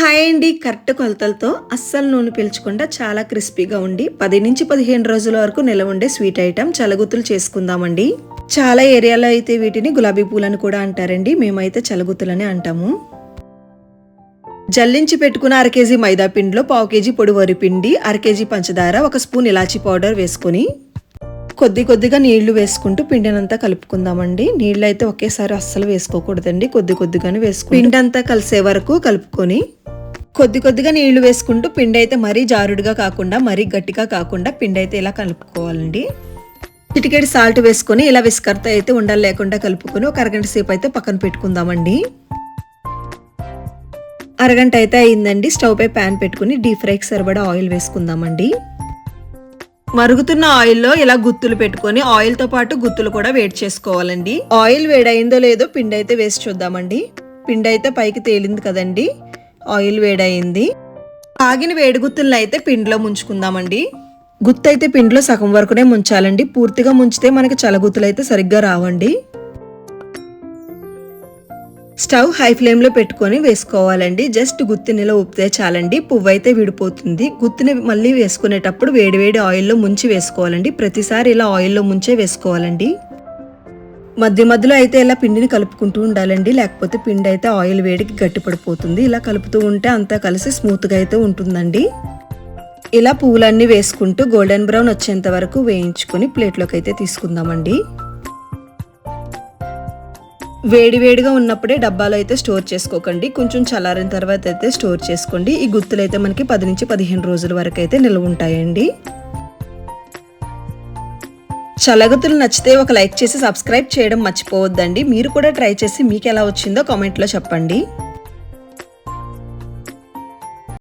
Hi అండి. Correct కొలతలతో అస్సలు నూనె పీల్చకుండా చాలా క్రిస్పీగా ఉండి పది నుంచి పదిహేను రోజుల వరకు నిలవ ఉండే స్వీట్ ఐటెం చలగుత్తులు చేసుకుందామండి. చాలా ఏరియాలో అయితే వీటిని గులాబీ పూలని కూడా అంటారండి. మేమైతే చలగుతులని అంటాము. జల్లించి పెట్టుకున్న అర కేజీ మైదా పిండిలో పావు కేజీ పొడి వరిపిండి అర కేజీ పంచదార ఒక స్పూన్ ఇలాచీ పౌడర్ వేసుకొని కొద్ది కొద్దిగా నీళ్ళు వేసుకుంటూ పిండినంతా కలుపుకుందామండి. నీళ్ళు అయితే ఒకేసారి అస్సలు వేసుకోకూడదండి. కొద్ది కొద్దిగానే వేసుకు పిండి అంతా కలిసే వరకు కలుపుకొని కొద్ది కొద్దిగా నీళ్ళు వేసుకుంటూ పిండి అయితే మరీ జారుడుగా కాకుండా మరీ గట్టిగా కాకుండా పిండి అయితే ఇలా కలుపుకోవాలండి. చిటికెడి సాల్ట్ వేసుకొని ఇలా విస్కర్తో అయితే ఉండలు లేకుండా కలుపుకొని ఒక అరగంట సేపు అయితే పక్కన పెట్టుకుందామండి. అరగంట అయితే అయిందండి. స్టవ్ పై ప్యాన్ పెట్టుకుని డీప్ ఫ్రైకి సరిపడా ఆయిల్ వేసుకుందామండి. మరుగుతున్న ఆయిల్లో ఇలా గుత్తులు పెట్టుకొని ఆయిల్తో పాటు గుత్తులు కూడా వేడి చేసుకోవాలండి. ఆయిల్ వేడైందో లేదో పిండి అయితే వేసి చూద్దామండి. పిండి అయితే పైకి తేలింది కదండి. ఆయిల్ వేడయింది. ఆగిన వేడిగుత్తులను అయితే పిండిలో ముంచుకుందామండి. గుత్తు అయితే పిండిలో సగం వరకునే ముంచాలండి. పూర్తిగా ముంచితే మనకి చలగుత్తులు అయితే సరిగ్గా రావండి. స్టవ్ హై ఫ్లేమ్లో పెట్టుకొని వేసుకోవాలండి. జస్ట్ గుత్తినిలో ఉప్పితే చాలండి. పువ్వు అయితే విడిపోతుంది. గుత్తిని మళ్ళీ వేసుకునేటప్పుడు వేడివేడి ఆయిల్లో ముంచి వేసుకోవాలండి. ప్రతిసారి ఇలా ఆయిల్లో ముంచే వేసుకోవాలండి. మధ్య మధ్యలో అయితే ఇలా పిండిని కలుపుకుంటూ ఉండాలండి. లేకపోతే పిండి అయితే ఆయిల్ వేడికి గట్టిపడిపోతుంది. ఇలా కలుపుతూ ఉంటే అంతా కలిసి స్మూత్గా అయితే ఉంటుందండి. ఇలా పువ్వులన్నీ వేసుకుంటూ గోల్డెన్ బ్రౌన్ వచ్చేంత వరకు వేయించుకొని ప్లేట్లోకి అయితే తీసుకుందామండి. వేడివేడిగా ఉన్నప్పుడే డబ్బాలో అయితే స్టోర్ చేసుకోకండి. కొంచెం చల్లారిన తర్వాత అయితే స్టోర్ చేసుకోండి. ఈ గుత్తులు అయితే మనకి పది నుంచి పదిహేను రోజుల వరకు అయితే నిల్వ ఉంటాయండి. చలగతులు నచ్చితే ఒక లైక్ చేసి సబ్స్క్రైబ్ చేయడం మర్చిపోవద్దండి. మీరు కూడా ట్రై చేసి మీకు ఎలా వచ్చిందో కామెంట్లో చెప్పండి.